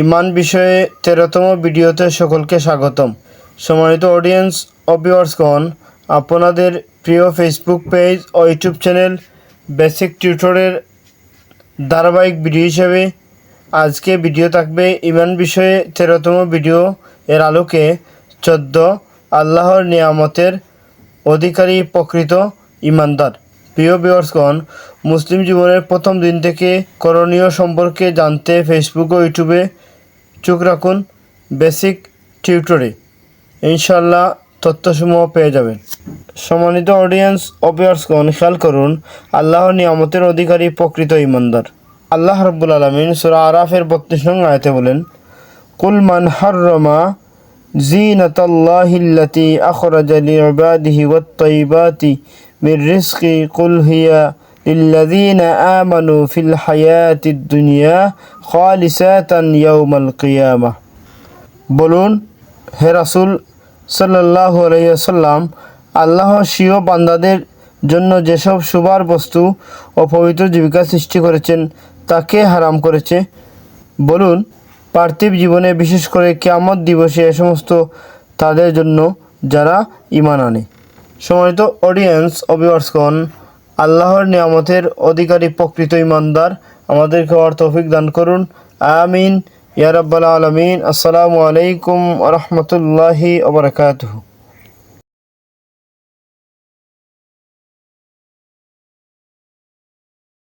ইমান বিষয়ে তেরোতম ভিডিওতে সকলকে স্বাগতম। সম্মানিত অডিয়েন্স অবিওয়ার্সগণ আপনাদের প্রিয় ফেসবুক পেজ ও ইউটিউব চ্যানেল বেসিক টিউটরের ধারাবাহিক ভিডিও হিসেবে আজকে ভিডিও থাকবে ইমান বিষয়ে তেরোতম ভিডিও এর আলোকে চোদ্দ আল্লাহর নিয়ামতের অধিকারী প্রকৃত ইমানদার। প্রিয় বিয়ার্সগণ মুসলিম জীবনের প্রথম দিন থেকে করণীয় সম্পর্কে জানতে ফেসবুক ও ইউটিউবে চোখ রাখুন বেসিক টিউটরে ইনশাল্লাহ তথ্যসমূহ পেয়ে যাবেন। সম্মানিত অডিয়েন্স অবিয়ার্সগণ খেয়াল করুন আল্লাহর নিয়ামতের অধিকারী প্রকৃত ইমানদার। আল্লাহ রব্বুল আলমিন সুরা আরাফের বত্রিশ নং আয়তে বলেন, কুল মান হাররমা زينة الله التي أخرج لعباده والطيبات من رزق قل هي للذين آمنوا في الحياة الدنيا خالصة يوم القيامة বলুন হে রাসুল সাল্লাহ আলাইসাল্লাম আল্লাহ স্বীয় বান্দাদের জন্য যেসব শুভার বস্তু ও পবিত্র জীবিকা সৃষ্টি করেছেন তাকে হারাম করেছে বলুন পার্থিব জীবনে বিশেষ করে কেয়ামত দিবসে এ সমস্ত তাদের জন্য যারা ইমান আনে। সম্মানিত অডিয়েন্স অভিবাসগণ আল্লাহর নিয়ামতের অধিকারী প্রকৃত ইমানদার আমাদেরকে হওয়ার তৌফিক দান করুন। আমিন। ইয়া আলমিন। আসসালামু আলাইকুম রহমতুল্লাহি রাহমাতুল্লাহি ওয়া বারাকাতুহু।